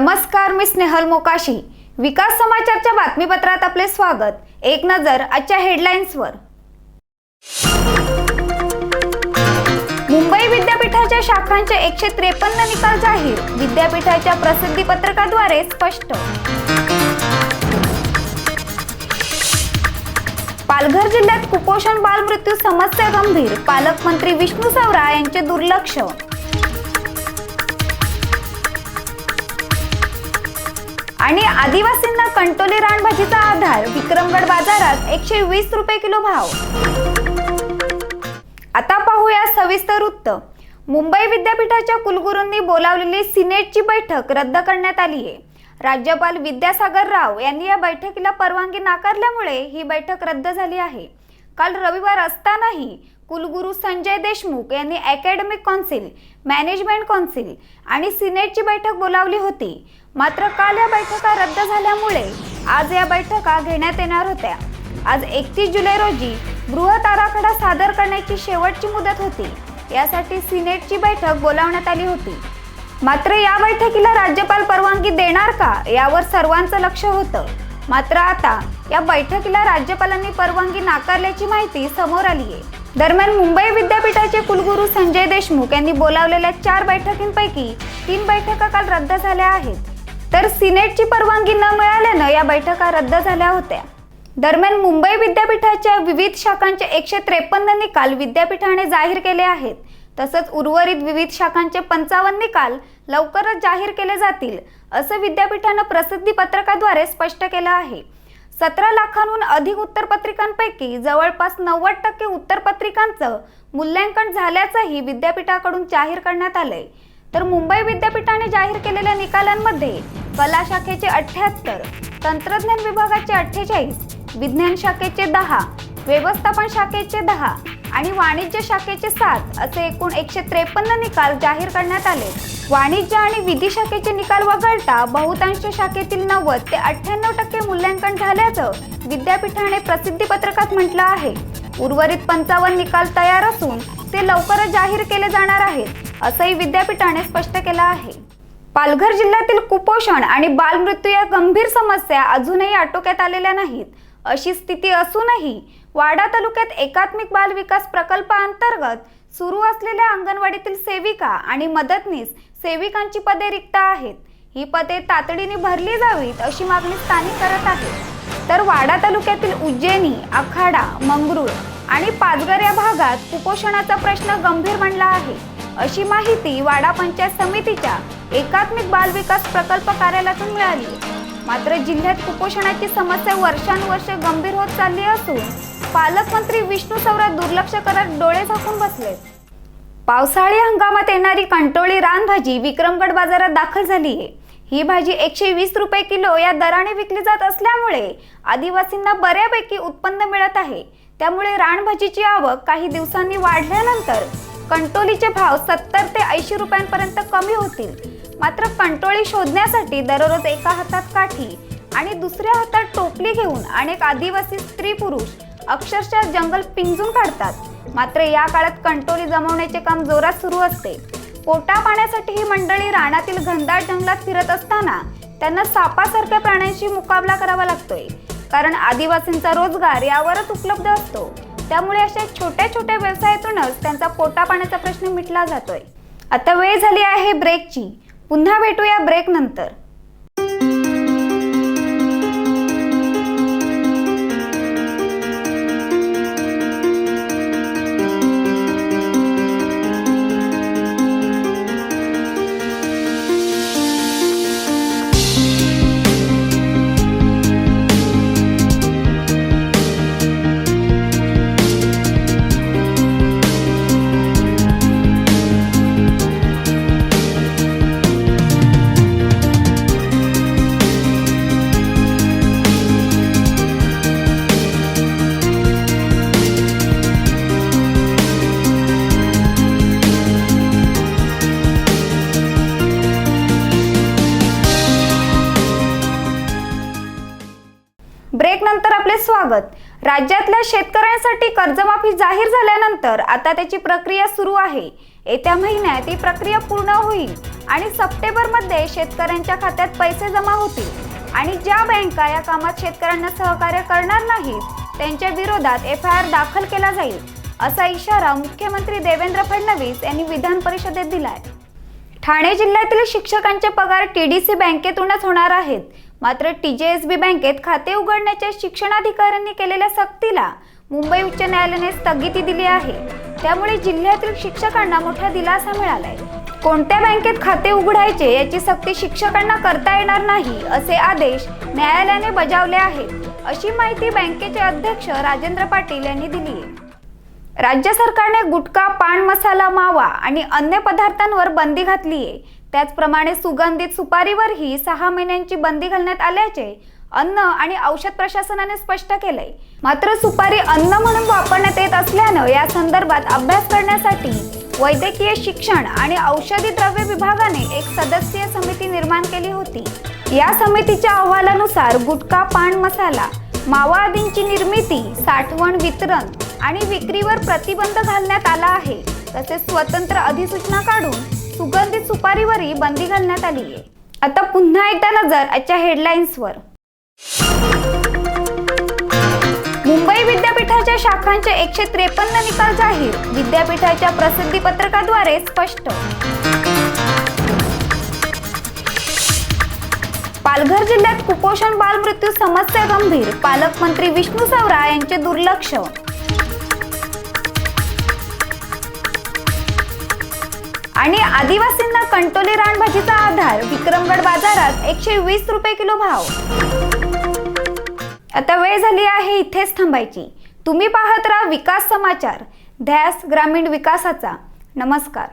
नमस्कार मी स्नेहल मोकाशी. विकास समाचारच्या बातमीपत्रात आपले स्वागत. एक नजर आजच्या हेडलाईन्सवर. मुंबई विद्यापीठाच्या शाखांचे एकशे त्रेपन्न निकाल जाहीर. विद्यापीठाच्या प्रसिद्धी पत्रकाद्वारे स्पष्ट. पालघर जिल्ह्यात कुपोषण बालमृत्यू समस्या गंभीर. पालकमंत्री विष्णू सावरा यांचे दुर्लक्ष. आणि आदिवासींना कंटोली रानभाजीचा आधार विक्रमगड बाजारात एकशे वीस रुपये किलो भाव. आता पाहूया सविस्तर वृत्त. मुंबई विद्यापीठाच्या कुलगुरूंनी बोलावलेली सिनेटची बैठक रद्द करण्यात आली आहे. राज्यपाल विद्यासागर राव यांनी या बैठकीला परवानगी नाकारल्यामुळे ही बैठक रद्द झाली आहे. काल रविवार असतानाही कुलगुरू संजय देशमुख यांनी अकॅडमिक कौन्सिल मॅनेजमेंट कौन्सिल आणि सिनेटची बैठक बोलावली होती. मात्र काल या बैठका रद्द झाल्यामुळे आज या बैठका घेण्यात येणार होत्या. आज एकतीस जुलै रोजी बृहत आराखडा सादर करण्याची शेवटची मुदत होती. यासाठी सिनेटची बैठक बोलावण्यात आली होती. मात्र या बैठकीला राज्यपाल परवानगी देणार का यावर सर्वांचं लक्ष होतं. मात्र आता या बैठकीला राज्यपालांनी परवानगी नाकारल्याची माहिती समोर आली आहे. दरम्यान मुंबई विद्यापीठाचे कुलगुरू संजय देशमुख यांनी बोलावलेल्या चार बैठकींपैकी तीन बैठका काल रद्द झाल्या आहेत. तर सिनेटची परवानगी न मिळाल्यानं या बैठका रद्द झाल्या होत्या. दरम्यान मुंबई विद्यापीठाच्या विविध शाखांचे एकशे त्रेपन्न निकाल विद्यापीठाने जाहीर केले आहेत. तसंच उर्वरित विविध शाखांचे पंचावन्न निकाल लवकरच जाहीर केले जातील असं विद्यापीठानं प्रसिद्धी पत्रकाद्वारे स्पष्ट केलं आहे. सतरा लाखांहून अधिक उत्तरपत्रिकांपैकी जवळपास नव्वद टक्के उत्तरपत्रिकांचं मूल्यांकन झाल्याचंही विद्यापीठाकडून जाहीर करण्यात आलंय. तर मुंबई विद्यापीठाने जाहीर केलेल्या निकालांमध्ये कला शाखेचे अठ्ठ्याहत्तर तंत्रज्ञान विभागाचे अठ्ठेचाळीस विज्ञान शाखेचे दहा व्यवस्थापन शाखेचे दहा आणि वाणिज्य शाखेचे सात असे एकूण एकशे त्रेपन्न निकाल जाहीर करण्यात आले. वाणिज्य आणि विधी शाखेचे निकाल वगळता बहुतांश शाखेतील नव्वद ते अठ्ठ्याण्णव टक्के मूल्यांकन झाल्याचं विद्यापीठाने प्रसिद्धी पत्रकात म्हटलं आहे. उर्वरित पंचावन्न निकाल तयार असून ते लवकरच जाहीर केले जाणार आहेत असंही विद्यापीठाने स्पष्ट केलं आहे. पालघर जिल्ह्यातील कुपोषण आणि बालमृत्यू या गंभीर समस्या अजूनही आटोक्यात आलेल्या नाहीत. अशी स्थिती असूनही वाडा तालुक्यात एकात्मिक बाल विकास प्रकल्पाअंतर्गत सुरू असलेल्या अंगणवाडीतील सेविका आणि मदतनीस सेविकांची पदे रिक्त आहेत. ही पदे तातडीने भरली जावीत अशी मागणी स्थानिक करत आहेत. तर वाडा तालुक्यातील उज्जैनी आखाडा मंगरूळ आणि पाचघर या भागात कुपोषणाचा प्रश्न गंभीर बनला आहे. अशी माहिती वाडा पंचायत समितीच्या एकात्मिक बाल विकास प्रकल्प कार्यालयातून मिळाली मात्र जिल्ह्यात कुपोषणाची समस्या वर्षानुवर्षे गंभीर होत चालली असून पालकमंत्री विष्णू सवरा दुर्लक्ष करत डोळे झाकून बसलेत. पावसाळी हंगामात येणारी कंटोळी रानभाजी विक्रमगड बाजारात दाखल झाली आहे. ही भाजी एकशे वीस रुपये किलो या दराने विकली जात असल्यामुळे आदिवासींना बऱ्यापैकी उत्पन्न मिळत आहे. त्यामुळे रानभाजीची आवक काही दिवसांनी वाढल्यानंतर कंटोलीचे भाव सत्तर ते ऐंशी रुपयांपर्यंत कमी होतील. मात्र कंटोळी शोधण्यासाठी दररोज एका हातात काठी आणि दुसऱ्या हातात टोपली घेऊन अनेक आदिवासी स्त्री पुरुष अक्षरशः जंगल पिंजून काढतात. मात्र या काळात कंटोली जमवण्याचे काम जोरात सुरू असते. पोटा पाण्यासाठी ही मंडळी रानातील घनदाट जंगलात फिरत असताना त्यांना सापासारख्या प्राण्यांशी मुकाबला करावा लागतोय. कारण आदिवासींचा रोजगार यावरच उपलब्ध असतो. त्यामुळे अशा छोट्या छोट्या व्यवसायातूनच त्यांचा पोटा पाण्याचा प्रश्न मिटला जातोय. आता वेळ झाली आहे ब्रेकची पुन्हा भेटूया ब्रेक नंतर स्वागत राज्यातल्या शेतकऱ्यांसाठी कर्जमाफी जाहीर झाल्यानंतर आता त्याची प्रक्रिया सुरू आहे. येत्या महिन्यात ही प्रक्रिया पूर्ण होईल आणि सप्टेंबरमध्ये शेतकऱ्यांच्या खात्यात पैसे जमा होतील. आणि ज्या बँका या कामात शेतकऱ्यांना सहकार्य करणार नाहीत त्यांच्या विरोधात एफ आय आर दाखल केला जाईल असा इशारा मुख्यमंत्री देवेंद्र फडणवीस यांनी विधान परिषदेत दिलाय. ठाणे जिल्ह्यातील शिक्षकांचे पगार टीडीसी बँकेतूनच होणार आहेत. मात्र टीजेएसबी बँकेत खाते उघडण्याच्या शिक्षणाधिकाऱ्यांनी केलेल्या सक्तीला मुंबई उच्च न्यायालयाने स्थगिती दिली आहे. त्यामुळे जिल्ह्यातील शिक्षकांना मोठा दिलासा मिळालाय. कोणत्या बँकेत खाते उघडायचे याची सक्ती शिक्षकांना करता येणार नाही असे आदेश न्यायालयाने बजावले आहेत. अशी माहिती बँकेचे अध्यक्ष राजेंद्र पाटील यांनी दिली आहे. राज्य सरकारने गुटखा पान मसाला मावा आणि अन्य पदार्थांवर बंदी घातली आहे त्याचप्रमाणे सुगंधित सुपारीवरही सहा महिन्यांची बंदी घालण्यात आल्याचे अन्न आणि औषध प्रशासनाने स्पष्ट केलंय. मात्र सुपारी अन्न म्हणून वापरण्यात येत असल्यानं या संदर्भात अभ्यास करण्यासाठी वैद्यकीय शिक्षण आणि औषधी द्रव्य विभागाने एक सदस्यीय समिती निर्माण केली होती. या समितीच्या अहवालानुसार गुटखा पान मसाला मावा आदींची निर्मिती साठवण वितरण आणि विक्रीवर प्रतिबंध घालण्यात आला आहे. तसेच स्वतंत्र अधिसूचना काढून सुगंधित सुपारीवरही बंदी घालण्यात आली आहे. आता पुन्हा एकदा नजर आजच्या हेडलाईन्सवर मुंबई विद्यापीठाच्या शाखांचे एकशे त्रेपन्न निकाल जाहीर विद्यापीठाच्या प्रसिद्धी पत्रकाद्वारे स्पष्ट. पालघर जिल्ह्यात कुपोषण बालमृत्यू समस्या गंभीर पालकमंत्री विष्णू सवरा यांचे दुर्लक्ष. आणि आदिवासींना कंटोली रानभाजीचा आधार विक्रमगड बाजारात एकशे वीस रुपये किलो भाव. आता वेळ झाली आहे इथेच थांबायची. तुम्ही पाहत राहा विकास समाचार. ध्यास ग्रामीण विकासाचा. नमस्कार.